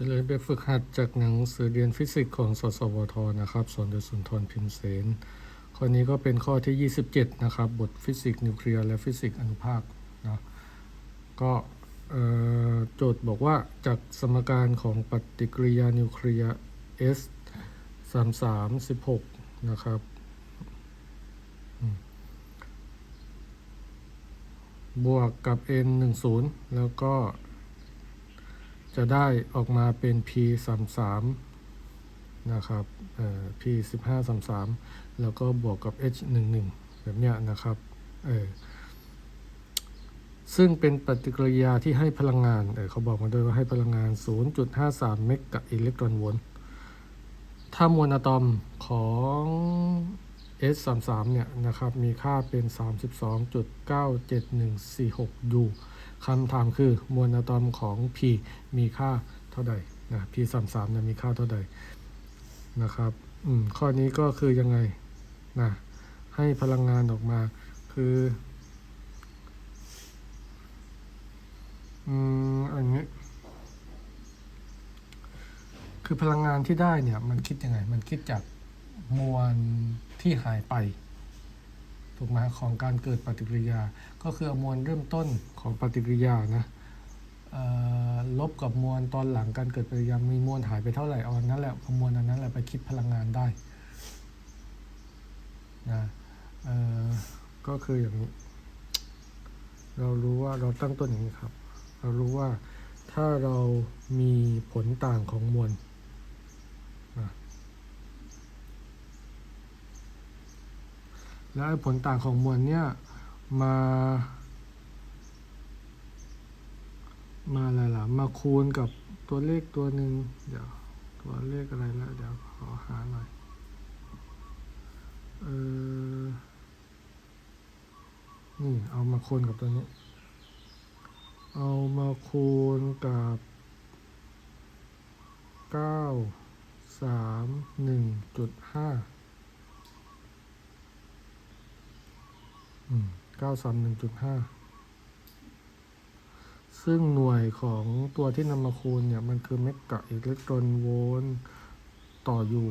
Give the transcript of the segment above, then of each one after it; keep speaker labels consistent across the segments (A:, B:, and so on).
A: ฉลยแบบฝึกหัดจากหนังสือเรียนฟิสิกส์ของสสวทนะครับ สอนโดยสุนทรพิมเสนข้อนี้ก็เป็นข้อที่ 27 นะครับ บทฟิสิกส์นิวเคลียร์และฟิสิกส์อนุภาคนะก็โจทย์บอกว่าจากสมการของปฏิกิริยานิวเคลียร์ S 3 3 16 นะครับบวกกับ n 1 0แล้วก็ จะได้ออกมาเป็น p 3 3นะครับ p 15 3 3แล้วก็บวกกับ h 1 1แบบเนี้ยนะครับเออซึ่งเป็นปฏิกิริยาที่ให้พลังงานเออเขาบอกมาด้วยว่าให้พลังงาน 0.53 เมกะอิเล็กตรอนโวลต์ถ้ามวลอะตอมของ S 3 3 เนี่ยนะครับ มีค่าเป็น 32.97146 U คำถามคือมวลอะตอมของ P มีค่าเท่าใดนะ P 3 3เนี่ยมีค่าเท่าใดนะครับอืมข้อนี้ก็คือยังไงนะให้พลังงานออกมาคืออืมอันนี้คือพลังงานที่ได้เนี่ยมันคิดยังไง มันคิดจากมวลที่หายไป ถูกไหมของการเกิดปฏิกิริยา ก็คือมวลเริ่มต้นของปฏิกิริยานะลบกับมวลตอนหลังการเกิดปฏิกิริยามีมวลหายไปเท่าไหร่เอาอันนั้นแหละเอามวลอันนั้นแหละไปคิดพลังงานได้นะก็คืออย่างนี้เรารู้ว่าเราตั้งต้นอย่างนี้ครับ เรารู้ว่าถ้าเรามีผลต่างของมวลนะ และไอ้ผลต่างของมวลเนี่ยมามาอะไรล่ะ มาคูณกับตัวเลขตัวหนึ่งเดี๋ยวตัวเลขอะไรแล้วเดี๋ยวขอหาหน่อย เออ นี่เอามาคูณกับตัวนี้ เอามาคูณกับเก้าสามหนึ่งจุดห้า เก้าสามหนึ่งจุดห้าซึ่งหน่วยของตัวที่นำมาคูณเนี่ย มันคือเมกะอิเล็กตรอนโวลต์ต่อยู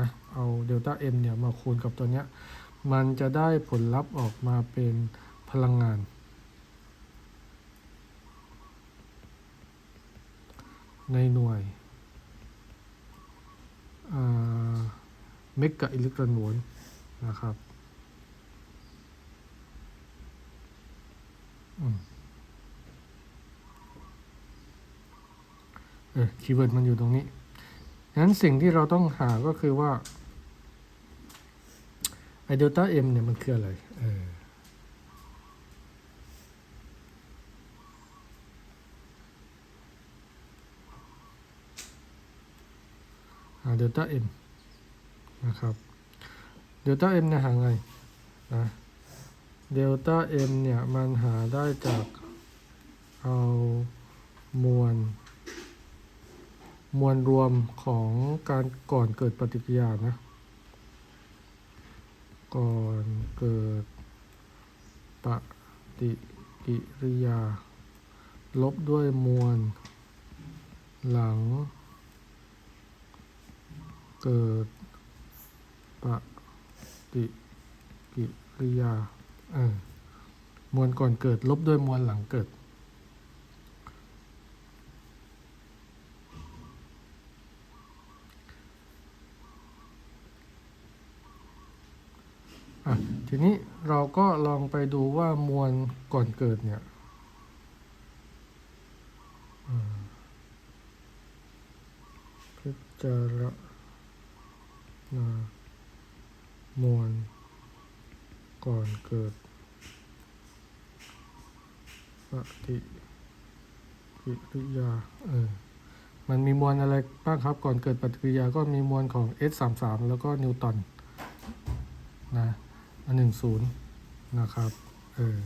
A: นะเอาเดลต้าเอ็มเนี่ย มาคูณกับตัวเนี้ย มันจะได้ผลลัพธ์ออกมาเป็นพลังงาน ในหน่วยเมกะอิเล็กตรอนโวลต์นะครับอืม เออคีย์เวิร์ดมันอยู่ตรงนี้งั้นสิ่งที่เราต้องหาก็คือว่าไอเดลต้าเอ็มเนี่ยมันคืออะไรเออหาเดลต้าเอ็มนะครับ เดลต้าเอ็มเนี่ยหาไงนะ เดลต้าเอ็มเนี่ย มันหาได้จากเอามวล มวลรวมของการก่อนเกิดปฏิกิริยานะ ก่อนเกิดปฏิกิริยา ลบด้วยมวล หลัง เกิดปฏิกิริยา มวลก่อนเกิดลบด้วยมวลหลังเกิดอะทีนี้เราก็ลองไปดูว่ามวลก่อนเกิดเนี่ยอืมพิจารณามวลก่อนเกิด ปฏิกิริยาเออมันมีมวลอะไรบ้างครับ ก่อนเกิดปฏิกิริยาก็มีมวลของ S 3 3แล้วก็นิวตันนะอันหนึ่งศูนย์นะครับเออ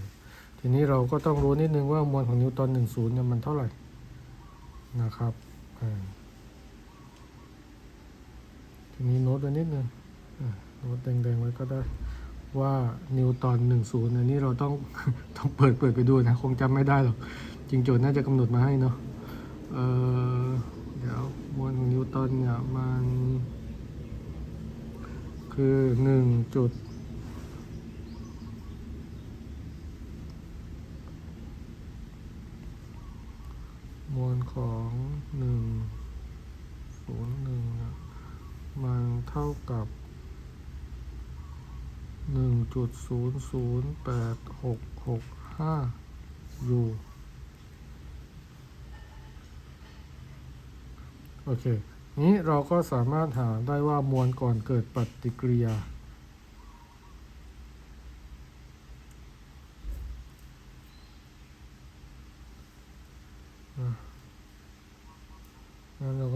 A: ทีนี้เราก็ต้องรู้นิดนึงว่ามวลของนิวตันหนึ่งศูนย์เนี่ยมันเท่าไหร่นะครับเออทีนี้โน้ตไว้นิดนึงโน้ตแดงๆไว้ก็ได้ ว่านิวตันหนึ่งศูนย์อันนี้เราต้องต้องเปิดเปิดไปดูนะ คงจำไม่ได้หรอกจริงโจทย์น่าจะกำหนดมาให้เนาะเออเดี๋ยวมวลของนิวตันเนี่ยมัน คือหนึ่งจุดมวลของหนึ่งศูนย์หนึ่งมันเท่ากับ หนึ่งจุดศูนย์ศูนย์แปดหกหกห้ายูโอเค นี้เราก็สามารถหาได้ว่ามวลก่อนเกิดปฏิกิริยา งั้นเราก็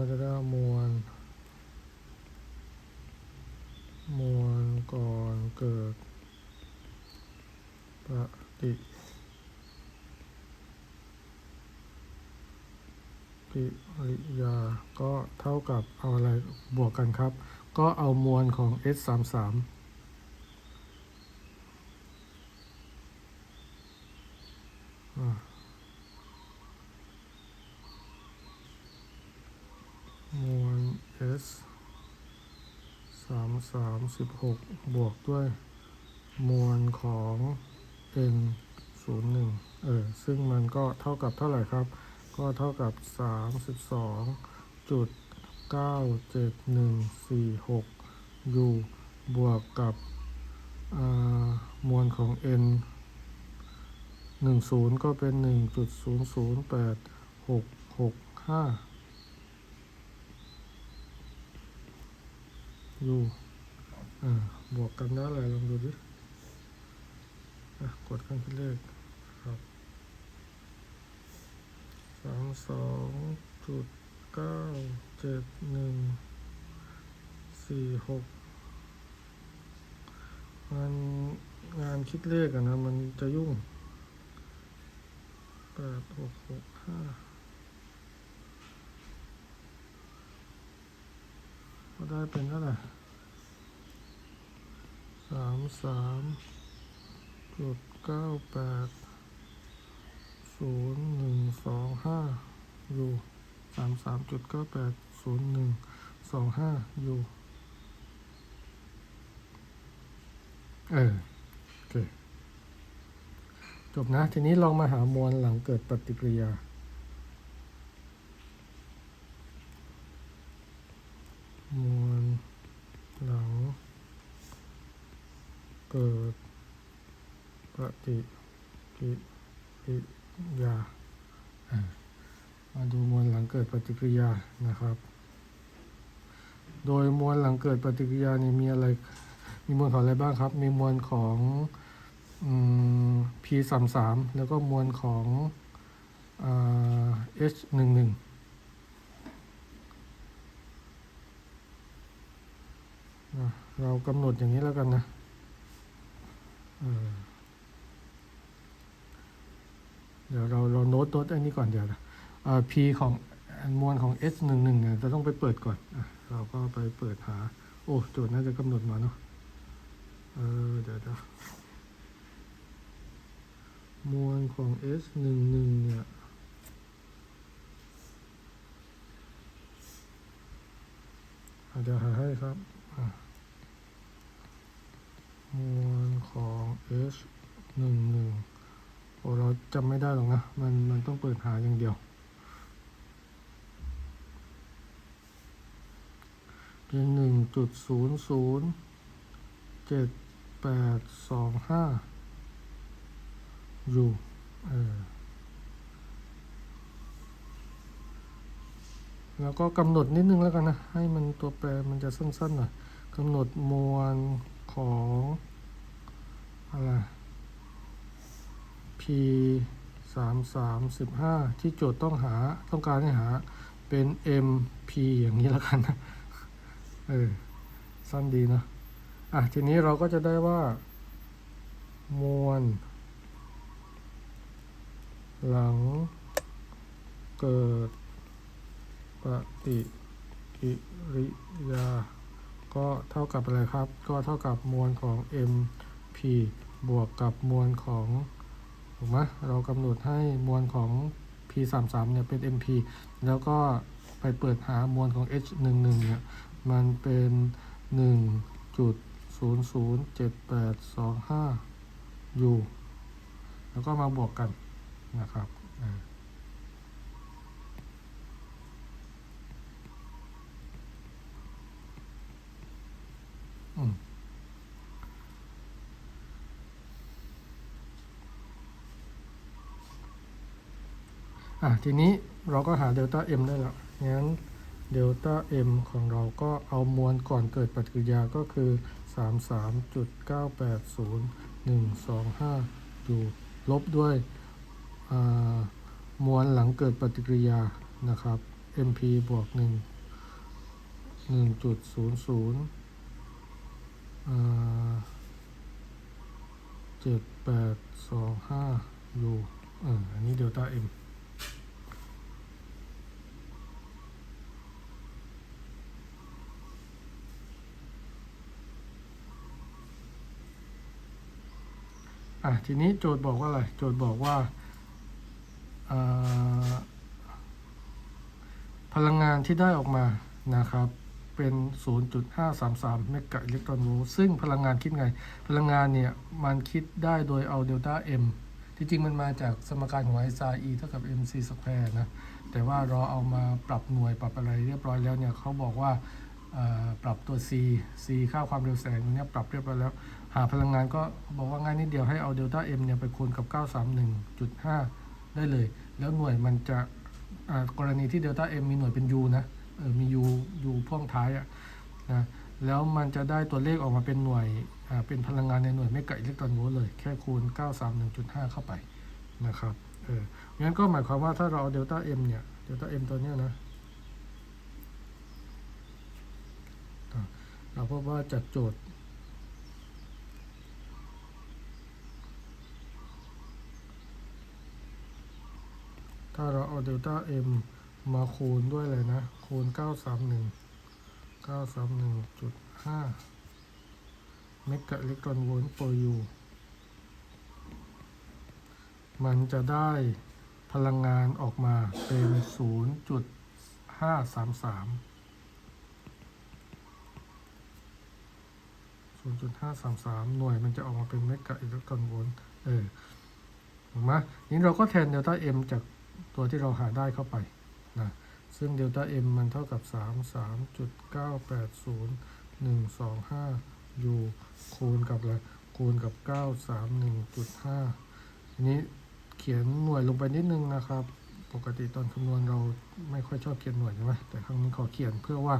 A: กิดปฏิกิริยาก็เท่ากับเอาอะไรบวกกันครับ ก็เอามวลของ S33 16 บวกด้วยมวลของ n 0 1เออ ซึ่งมันก็เท่ากับเท่าไหร่ครับ ก็เท่ากับ 32.97146 u บวกกับมวลของ n 10 ก็เป็น 1.008665 u บวกกันได้อะไรลองดูดิกดเครื่องคิดเลขครับสามสองจุดเก้าเจ็ดหนึ่งสี่หกงานงานคิดเลขอะนะมันจะยุ่งแปดหกหกห้าก็ได้เป็นเท่าไหร่ สามสามจุดเก้าแปดศูนย์หนึ่งสองห้าอยู่สามสามจุดเก้าแปดศูนย์หนึ่งสองห้าอยู่เออโอเคจบนะ ทีนี้ลองมาหามวลหลังเกิดปฏิกิริยา มวลหลัง เกิดปฏิกิริยามาดูมวลหลังเกิดปฏิกิริยานะครับ โดยมวลหลังเกิดปฏิกิริยานี่มีอะไร มีมวลของอะไรบ้างครับ มีมวลของอ P สามสามแล้วก็มวลของอ H หนึ่งหนึ่งเรากำหนดอย่างนี้แล้วกันนะ เดี๋ยวเราเราโน้ตโน้ตอันนี้ก่อนเดี๋ยวนะอ่า P ของมวลของ S หนึ่งหนึ่งเนี่ยจะต้องไปเปิดก่อนอะเราก็ไปเปิดหา โอ้โจทย์น่าจะกำหนดมาเนาะเออเดี๋ยวเดี๋ยวมวลของ S หนึ่งหนึ่งเนี่ยอะเดี๋ยวหาให้ครับ มวลของ H หนึ่งหนึ่งโอ้เราจำไม่ได้หรอกนะ มันมันต้องเปิดหาอย่างเดียว เป็นหนึ่งจุดศูนย์ศูนย์เจ็ดแปดสองห้าอยู่เออแล้วก็กำหนดนิดนึงแล้วกันนะ ให้มันตัวแปรมันจะสั้นๆหน่อยกำหนดมวล ของอะไร P สามสามสิบห้าที่โจทย์ต้องหาต้องการให้หาเป็น MP อย่างนี้แล้วกันนะ เออ สั้นดีนะ อะ ทีนี้เราก็จะได้ว่า มวล หลัง เกิดปฏิกิริยา ก็เท่ากับอะไรครับ ก็เท่ากับมวลของ mp บวกกับมวลของถูกไหมเรากำหนดให้มวลของ p 3 3เนี่ยเป็น mp แล้วก็ไปเปิดหามวลของ h 1 1เนี่ยมันเป็น 1.007825 u แล้วก็มาบวกกันนะครับอ่า อะทีนี้เราก็หาเดลต้า m ได้แล้วงั้นเดลต้า m ของเราก็เอามวลก่อนเกิดปฏิกิริยาก็คือ 33.980125 อยู่ลบด้วยอ่ามวลหลังเกิดปฏิกิริยานะครับ mp บวก 1 1.00อ่า7825 u เอออันนี้เดลต้า m อ่ อะทีนี้โจทย์บอกว่าอะไร โจทย์บอกว่าพลังงานที่ได้ออกมานะครับเป็น 0.533 เมกะอิเล็กตรอนโวลต์ซึ่งพลังงานคิดไง พลังงานเนี่ยมันคิดได้โดยเอาเดลต้า m ที่จริงมันมาจากสมการของไอซา e เท่ากับ mc สแควร์นะ แต่ว่าเราเอามาปรับหน่วยปรับอะไรเรียบร้อยแล้วเนี่ยเขาบอกว่าปรับตัว c c ค่าความเร็วแสงตรงเนี้ยปรับเรียบร้อยแล้ว หาพลังงานก็บอกว่าง่ายนิดเดียวให้เอาเดลต้า m เนี่ยไปคูณกับ 931.5 ได้เลย แล้วหน่วยมันจะกรณีที่เดลต้า m มีหน่วยเป็น u นะมี u u พ่วงท้ายอะนะแล้วมันจะได้ตัวเลขออกมาเป็นหน่วยเป็นพลังงานในหน่วยเมกะอิเล็กตรอนโวลต์เลย แค่คูณ 931.5 เข้าไปนะครับเอองั้นก็หมายความว่าถ้าเราเอาเดลต้า m เนี่ยเดลต้า m ตัวเนี้ยนะอะเราพบว่าจากโจทย์ ถ้าเราเอาเดลต้า m มาคูณด้วยเลยนะ คูณ 931 931.5 เมกะอิเล็กตรอนโวลต์ per u มันจะได้พลังงานออกมาเป็น 0.533 0.533 หน่วยมันจะออกมาเป็นเมกะอิเล็กตรอนโวลต์ เออถูกไหมนี้เราก็แทนเดลต้า m จาก ตัวที่เราหาได้เข้าไปนะซึ่งเดลต้า m มันเท่ากับ 33.980125 u คูณกับอะไรคูณกับ 931.5 ทีนี้เขียนหน่วยลงไปนิดนึงนะครับ ปกติตอนคำนวณเราไม่ค่อยชอบเขียนหน่วยใช่ไหมแต่ครั้งนี้ขอเขียนเพื่อว่า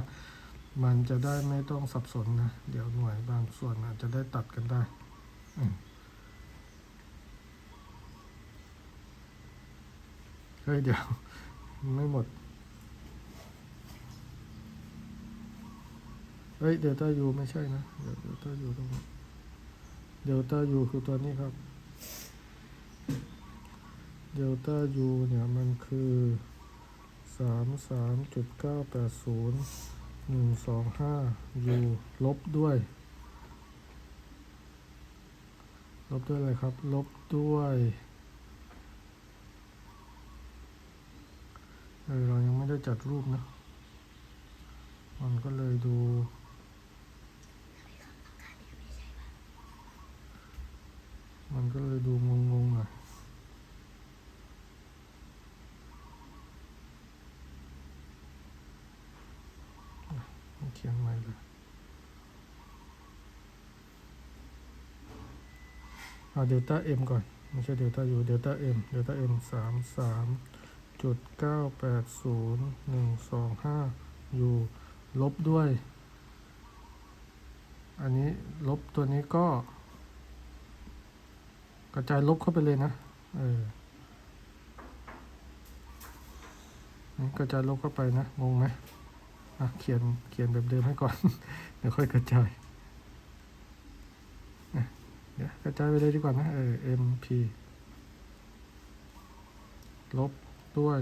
A: มันจะได้ไม่ต้องสับสนนะ เดี๋ยวหน่วยบางส่วนอาจจะได้ตัดกันได้ อืม เฮ้ยเดี๋ยว ไม่หมด เฮ้ยเดลต้ายูไม่ใช่นะ เดลต้ายูตรงนี้เดลต้ายูคือตัวนี้ครับเดลต้ายูเนี่ยมันคือสามสามจุดเก้าแปดศูนย์หนึ่งสองห้ายูลบด้วย ลบด้วยอะไรครับ ลบด้วย เออเรายังไม่ได้จัดรูปนะ มันก็เลยดูมันก็เลยดูงงๆหน่อยเขียนใหม่เลยเอาเดลต้า m ก่อน ไม่ใช่เดลต้า u เดลต้า m เดลต้า m สามสาม จุดเก้าแปดศูนย์หนึ่งสองห้า u ลบด้วย อันนี้ลบตัวนี้ก็ กระจายลบเข้าไปเลยนะ เออนี่กระจายลบเข้าไปนะ งงไหมอะเขียนเขียนแบบเดิมให้ก่อน เดี๋ยวค่อยกระจายเดี๋ยวกระจายไปเลยดีกว่านะ เออ mp ลบ ด้วย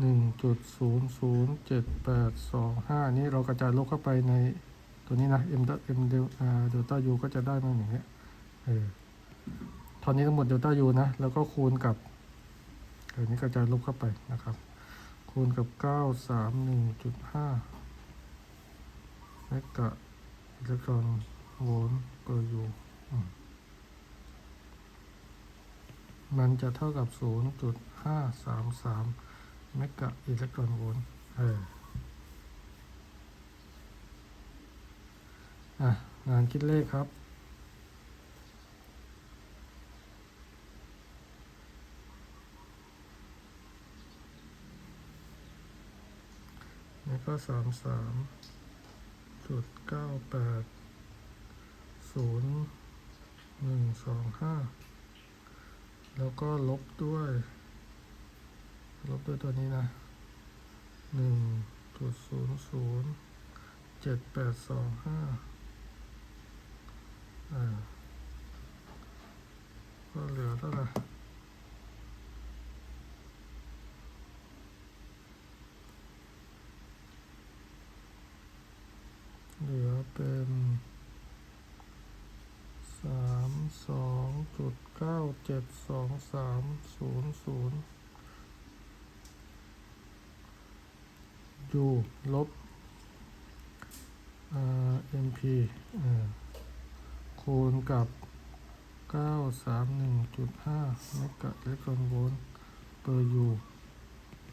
A: หนึ่งจุดศูนย์ศูนย์เจ็ดแปดสองห้านี้เรากระจายลบเข้าไปในตัวนี้นะ m m เดลเดลต้า u ก็จะได้มาอย่างเงี้ยเออตอนนี้ทั้งหมดเดลต้า u นะ แล้วก็คูณกับเดี๋ยวนี้กระจายลบเข้าไปนะครับ คูณกับเก้าสามหนึ่งจุดห้าเมกะอิเล็กตรอนโวลต์เปอร์ยูอืม มันจะเท่ากับศูนย์จุดห้าสามสามเมกะอิเล็กตรอนโวลต์เอออะงานคิดเลขครับแล้วก็สามสามจุดเก้าแปดศูนย์หนึ่งสองห้า แล้วก็ลบด้วย ลบด้วยตัวนี้นะหนึ่งจุดศูนย์ศูนย์เจ็ดแปดสองห้าอ่าก็เหลือเท่าไหร่เหลือเป็น สามสองจุดเก้าเจ็ดสองสามศูนย์ศูนย์ยูลบเอ่า mp อ่าคูณกับเก้าสามหนึ่งจุดห้าเมกะอิเล็กตรอนโวลต์เปอร์ยู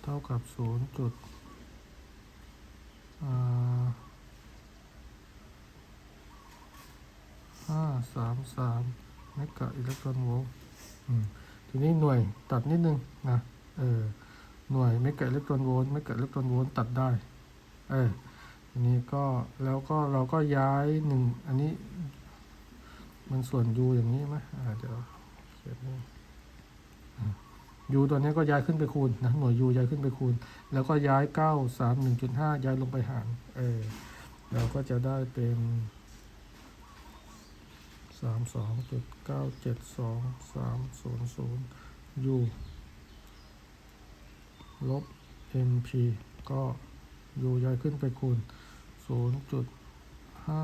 A: เท่ากับศูนย์จุดอ่า ห้าสามสามเมกะอิเล็กตรอนโวลต์ทีนี้หน่วยตัดนิดนึงนะเออหน่วยเมกะอิเล็กตรอนโวลต์เมกะอิเล็กตรอนโวลต์ตัดได้เออทีนี้ก็แล้วก็เราก็ย้ายหนึ่งอันนี้ มันส่วนยูอย่างนี้ไหมอ่าเดี๋ยวเขียนนี่ยูตัวนี้ก็ย้ายขึ้นไปคูณนะหน่วยยูย้ายขึ้นไปคูณ แล้วก็ย้ายเก้าสามหนึ่งจุดห้าย้ายลงไปหารเออเราก็จะได้เป็น สามสองจุดเก้าเจ็ดสองสามศูนย์ศูนย์ยูลบ mp ก็ยูย้ายขึ้นไปคูณศูนย์จุดห้า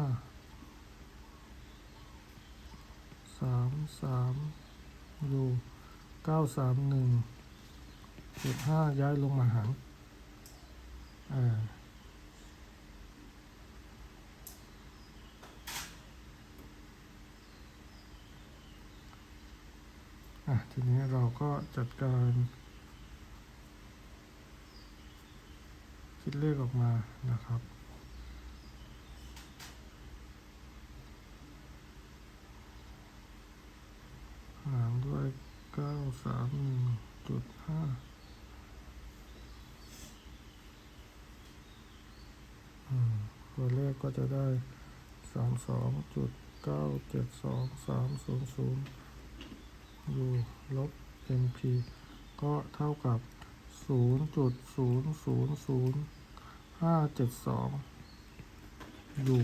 A: สามสามยูเก้าสามหนึ่งจุดห้าย้ายลงมาหารอ่า อะทีนี้เราก็จัดการ คิดเลขออกมานะครับ หารด้วยเก้าสามหนึ่งจุดห้าตัวเลขก็จะได้สามสองจุดเก้าเจ็ดสองสามศูนย์ศูนย์ u ลบ mp ก็เท่ากับ 0.000572 u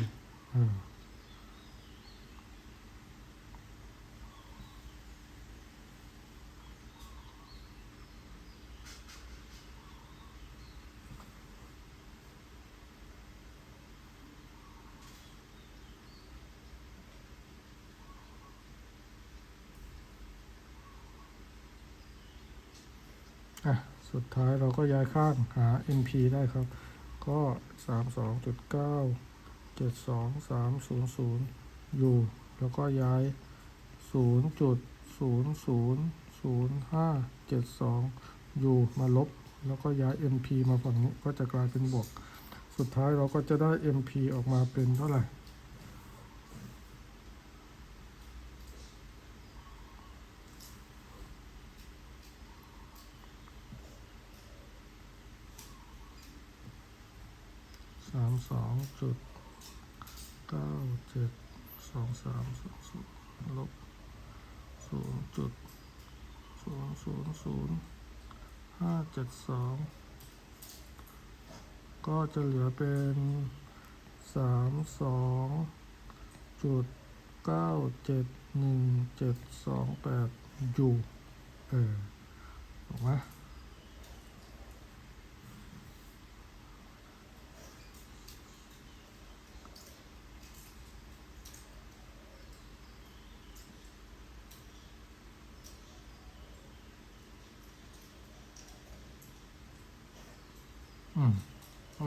A: อะ สุดท้ายเราก็ย้ายข้างหา mp ได้ครับ ก็ 32.9723000 u แล้วก็ย้าย 0.0000572 u มาลบ แล้วก็ย้าย mp มาฝั่งนี้ก็จะกลายเป็นบวก สุดท้ายเราก็จะได้ mp ออกมาเป็นเท่าไหร่ สามสอง จุดเก้าเจ็ดสองสามสองศูนย์ลบศูนย์จุดศูนย์ศูนย์ศูนย์ห้าเจ็ดสองก็จะเหลือเป็นสามสองจุดเก้าเจ็ดหนึ่งเจ็ดสองแปดยูเออถูกไหม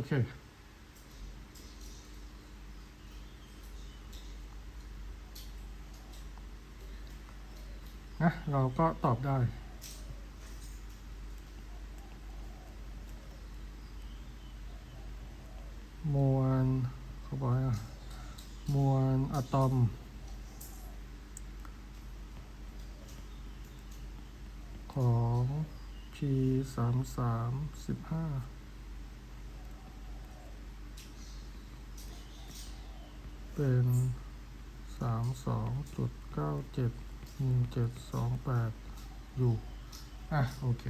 A: โอเคนะ เราก็ตอบได้มวลเขาบอกว่ามวลอะตอมของ P สามสามสิบห้า เป็นสามสองจุดเก้าเจ็ดหนึ่งเจ็ดสองแปดอยู่ อะ โอเค